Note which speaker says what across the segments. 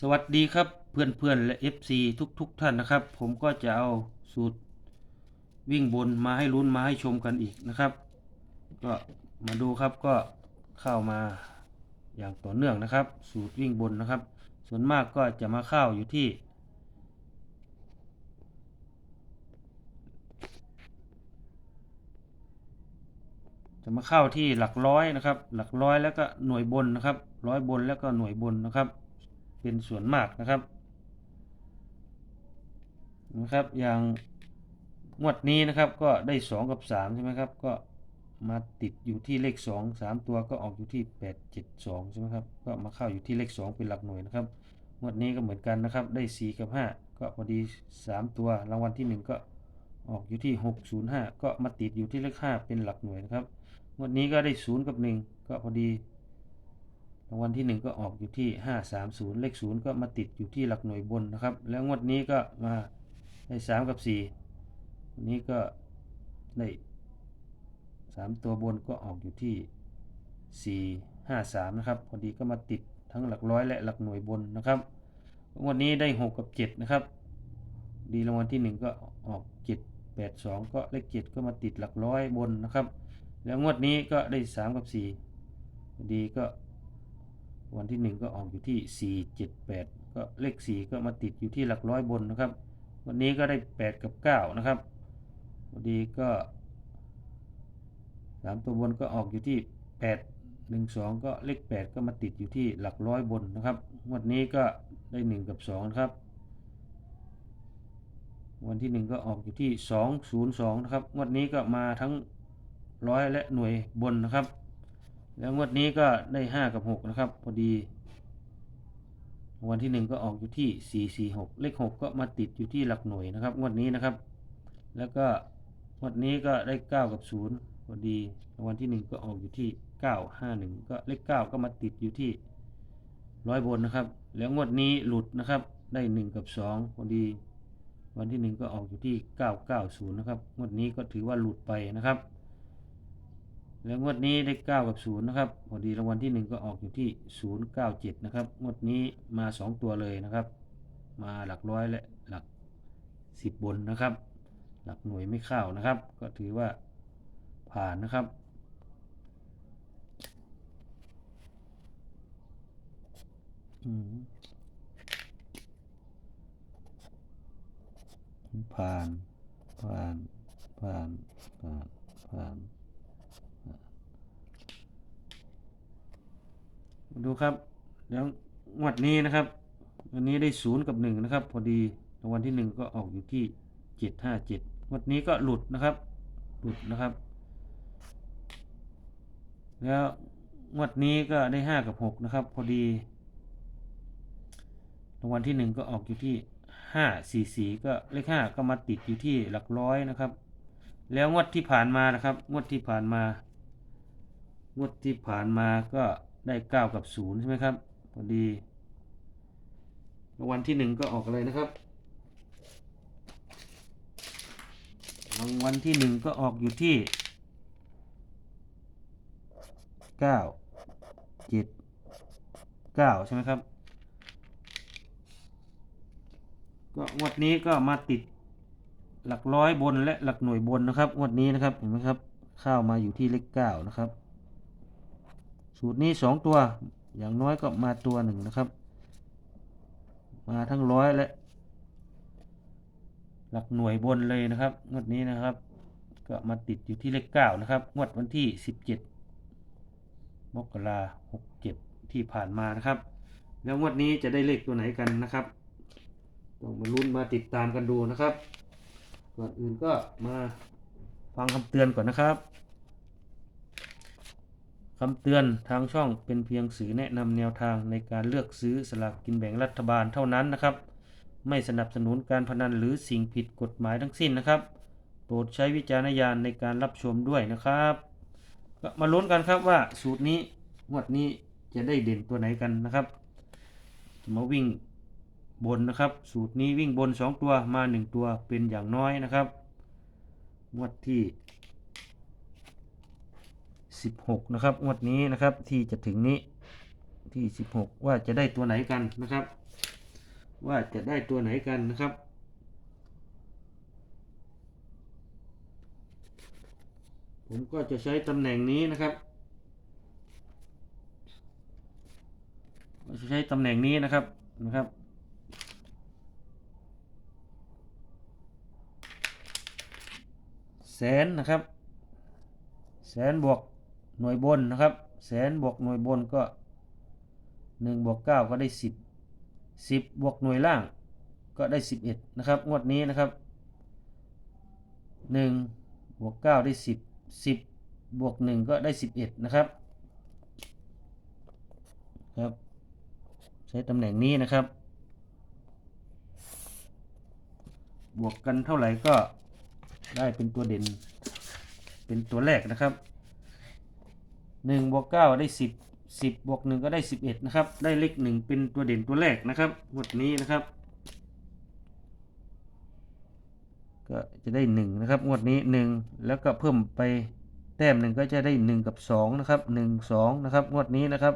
Speaker 1: สวัสดีครับเพื่อนเพื่อนๆและ FC ทุกทุกท่านนะครับ ผมก็จะเอาสูตรวิ่งบนมาให้ลุ้นมาให้ชมกันอีกนะครับ ก็มาดูครับก็เข้ามาอย่างต่อเนื่องนะครับ สูตรวิ่งบนนะครับ ส่วนมากก็จะมาเข้าอยู่ที่ จะมาเข้าที่หลักร้อยนะครับ หลักร้อยแล้วก็หน่วยบนนะครับ ร้อยบนแล้วก็หน่วยบนนะครับ เป็นส่วนมากนะครับนะครับ อย่างงวดนี้นะครับก็ได้สองกับสามใช่ไหมครับ ก็มาติดอยู่ที่เลขสองสามตัวก็ออกอยู่ที่แปดเจ็ดสองใช่ไหมครับ ก็มาเข้าอยู่ที่เลขสองเป็นหลักหน่วยนะครับ งวดนี้ก็เหมือนกันนะครับ ได้สี่กับห้าก็พอดีสามตัวรางวัลที่หนึ่งก็ออกอยู่ที่หกศูนย์ห้าก็มาติดอยู่ที่เลขห้าเป็นหลักหน่วยนะครับ งวดนี้ก็ได้ศูนย์กับหนึ่งก็พอดี รางวัลที่ 1 ก็ออกอยู่ที่ 530 เลข 0 ก็มาติดอยู่ที่หลักหน่วยบนนะครับ แล้วงวดนี้ก็มาได้ 3 กับ4วันนี้ก็ได้ 3 ตัวบนก็ออกอยู่ที่ 4 5 3 นะครับ พอดีก็มาติดทั้งหลักร้อยและหลักหน่วยบนนะครับงวันนี้ได้ 6 กับ 7 นะครับ ดีรางวัลที่ 1 ก็ออก 7 8 2 ก็เลข 7 ก็มาติดหลักร้อยบนนะครับ แล้วงวดนี้ก็ได้ 3 กับ 4 ดีก็ วันที่ 1 ก็ออกอยู่ที่ 4 7 8 ก็เลข 4 ก็มาติดอยู่ที่หลักร้อยบนนะครับ วันนี้ก็ได้ 8 กับ 9 นะครับพอดีก็ 3 ตัวบนก็ออกอยู่ที่ 8 1 2 ก็เลข 8 ก็มาติดอยู่ที่หลักร้อยบนนะครับวันนี้ก็ได้ 1 กับ2นะครับ วันที่ 1 ก็ออกอยู่ที่ 2 0 2 นะครับงวดนี้ก็มาทั้งร้อยและหน่วยบนนะครับ แล้วงวดนี้ก็ได้5กับ6นะครับ พอดี วันที่1ก็ออกอยู่ที่4 4 6เลข6ก็มาติดอยู่ที่หลักหน่วยนะครับ งวดนี้นะครับ แล้วก็งวดนี้ก็ได้9กับ0พอดีวันที่1ก็ออกอยู่ที่9 5 1ก็เลข9ก็มาติดอยู่ที่ร้อยบนนะครับ แล้วงวดนี้หลุดนะครับ ได้1กับ2พอดี วันที่1ก็ออกอยู่ที่990นะครับ งวดนี้ก็ถือว่าหลุดไปนะครับ แล้วงวดนี้ได้9กับ0นะครับพอดีรางวัลที่ 1 ก็ออกอยู่ที่ 097 นะครับงวดนี้มา 2 ตัวเลยนะครับ มาหลักร้อยและหลัก 10 บนนะครับ หลักหน่วยไม่เข้านะครับ ก็ถือว่าผ่านนะครับ ผ่าน ผ่าน ผ่าน ผ่านผ่าน ดูครับแล้วงวดนี้นะครับวันนี้ได้ศูนย์กับหนึ่งนะครับ พอดีรางวัลที่หนึ่งก็ออกอยู่ที่เจ็ดห้าเจ็ดงวดนี้ก็หลุดนะครับ หลุดนะครับ แล้วงวดนี้ก็ได้ห้ากับหกนะครับ พอดีรางวัลที่หนึ่งก็ออกอยู่ที่ห้าสี่สี่ก็เลขห้าก็มาติดอยู่ที่หลักร้อยนะครับ แล้วงวดที่ผ่านมานะครับ งวดที่ผ่านมา งวดที่ผ่านมาก็ ได้ 9 กับ0ใช่ไหมครับพอดีรางวัลที่ 1 ก็ออกอะไรนะครับรางวัลที่ 1 ก็ออกอยู่ที่ 9 7 9 ใช่ไหมครับ ก็งวดนี้ก็มาติดหลักร้อยบนและหลักหน่วยบนนะครับงวดนี้นะครับเห็นไหมครับเข้ามาอยู่ที่เลขเก้านะครับ สูตรนี้สองตัวอย่างน้อยก็มาตัวหนึ่งนะครับ มาทั้งร้อยและ หลักหน่วยบนเลยนะครับ งวดนี้นะครับ ก็มาติดอยู่ที่เลขเก้านะครับ งวดวันที่สิบเจ็ดมกราหกเจ็ดที่ผ่านมานะครับ แล้วงวดนี้จะได้เลขตัวไหนกันนะครับต้องมาลุ้นมาติดตามกันดูนะครับก่อนอื่นก็มาฟังคำเตือนก่อนนะครับ คำเตือนทางช่องเป็นเพียงสื่อแนะนำแนวทางในการเลือกซื้อสลากกินแบ่งรัฐบาลเท่านั้นนะครับ ไม่สนับสนุนการพนันหรือสิ่งผิดกฎหมายทั้งสิ้นนะครับ โปรดใช้วิจารณญาณในการรับชมด้วยนะครับมาลุ้นกันครับว่าสูตรนี้งวดนี้จะได้เด่นตัวไหนกันนะครับจะมาวิ่งบนนะครับ สูตรนี้วิ่งบน 2 ตัวมา 1 ตัวเป็นอย่างน้อยนะครับงวดที่ 16 นะครับงวดนี้นะครับที่จะถึงนี้ที่ 16 ว่าจะได้ตัวไหนกันนะครับ ว่าจะได้ตัวไหนกันนะครับผมก็จะใช้ตำแหน่งนี้นะครับจะใช้ตำแหน่งนี้นะครับนะครับ แสนนะครับ แสนบวก หน่วยบนนะครับ แสนบวกหน่วยบนก็หนึ่งบวกเก้าก็ได้สิบสิบบวกหน่วยล่างก็ได้สิบเอ็ดนะครับ งวดนี้นะครับหนึ่งบวกเก้าได้สิบสิบบวกหนึ่งก็ได้สิบเอ็ดนะครับครับ ใช้ตำแหน่งนี้นะครับ บวกกันเท่าไหร่ก็ได้เป็นตัวเด่น เป็นตัวแรกนะครับ หนึ่งบวกเก้าได้สิบสิบบวกหนึ่งก็ได้สิบเอ็ดนะครับ ได้เลขหนึ่งเป็นตัวเด่นตัวแรกนะครับงวดนี้นะครับ ก็จะได้หนึ่งนะครับงวดนี้หนึ่งแล้วก็เพิ่มไปแต้มหนึ่งก็จะได้หนึ่งกับสองนะครับหนึ่งสองนะครับงวดนี้นะครับ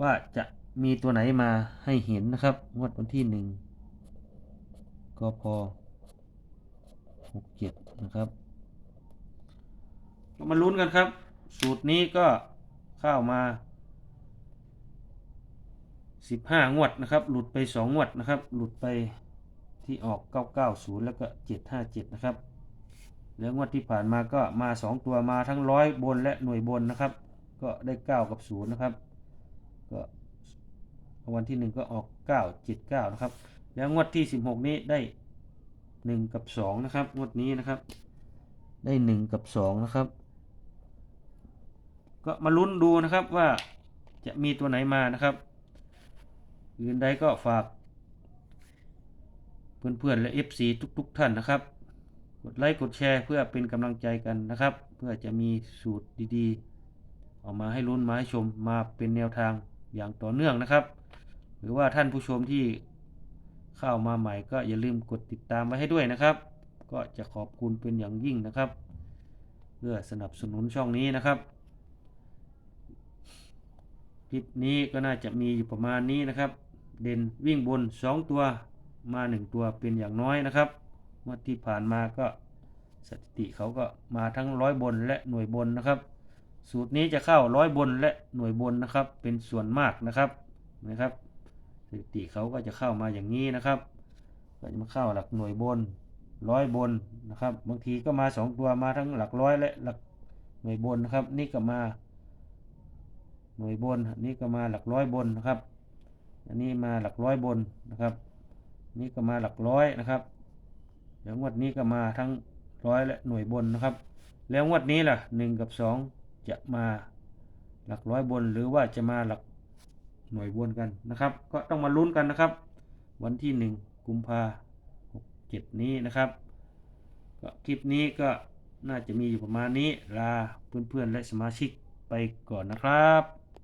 Speaker 1: ว่าจะมีตัวไหนมาให้เห็นนะครับ งวดวันที่หนึ่งก็พอหกเจ็ดนะครับ มาลุ้นกันครับ สูตรนี้ก็เข้ามาสิบห้างวดนะครับ หลุดไปสองงวดนะครับ หลุดไปที่ออกเก้าาศูนย์แล้วก็เจ็ดห้าเจ็ดนะครับ แล้วงวดที่ผ่านมาก็มาสองตัวมาทั้งร้อยบนและหน่วยบนนะครับ ก็ได้เก้ากับศูนย์นะครับ ก็วันที่หนึ่งก็ออกเก้าเจ็ดเก้านะครับ แล้วงวดที่สิบหกนี้ได้หนึ่งกับสองนะครับ งวดนี้นะครับ ได้หนึ่งกับสองนะครับ ก็มาลุ้นดูนะครับว่าจะมีตัวไหนมานะครับอื่นใดก็ฝาก เพื่อนๆและ FC ทุก ๆ ท่านนะครับ กดไลค์กดแชร์เพื่อเป็นกำลังใจกันนะครับ เพื่อจะมีสูตรดีๆเอามาให้ลุ้นมาให้ชมมาเป็นแนวทางอย่างต่อเนื่องนะครับ หรือว่าท่านผู้ชมที่เข้ามาใหม่ก็อย่าลืมกดติดตามไว้ให้ด้วยนะครับ ก็จะขอบคุณเป็นอย่างยิ่งนะครับ เพื่อสนับสนุนช่องนี้นะครับ คลิปนี้ก็น่าจะมีอยู่ประมาณนี้นะครับ เด่นวิ่งบน 2 ตัวมา 1 ตัวเป็นอย่างน้อยนะครับเมื่อที่ผ่านมาก็สถิติเขาก็มาทั้งร้อยบนและหน่วยบนนะครับ สูตรนี้จะเข้าร้อยบนและหน่วยบนนะครับ เป็นส่วนมากนะครับนะครับสถิติเขาก็จะเข้ามาอย่างนี้นะครับก็จะมาเข้าหลักหน่วยบนร้อยบนนะครับ บางทีก็มา 2 ตัวมาทั้งหลักร้อยและหลักหน่วยบนนะครับ นี่ก็มา หน่วยบนอันนี้ก็มาหลักร้อยบนนะครับ อันนี้มาหลักร้อยบนนะครับ นี่ก็มาหลักร้อยนะครับ เดี๋ยวงวดนี้ก็มาทั้งร้อยและหน่วยบนนะครับ แล้วงวดนี้ล่ะหนึ่งกับสองจะมาหลักร้อยบนหรือว่าจะมาหลักหน่วยบนกันนะครับ ก็ต้องมาลุ้นกันนะครับ วันที่หนึ่งกุมภาหกเจ็ดนี้นะครับก็คลิปนี้ก็น่าจะมีอยู่ประมาณนี้ลาเพื่อนๆและสมาชิกไปก่อนนะครับ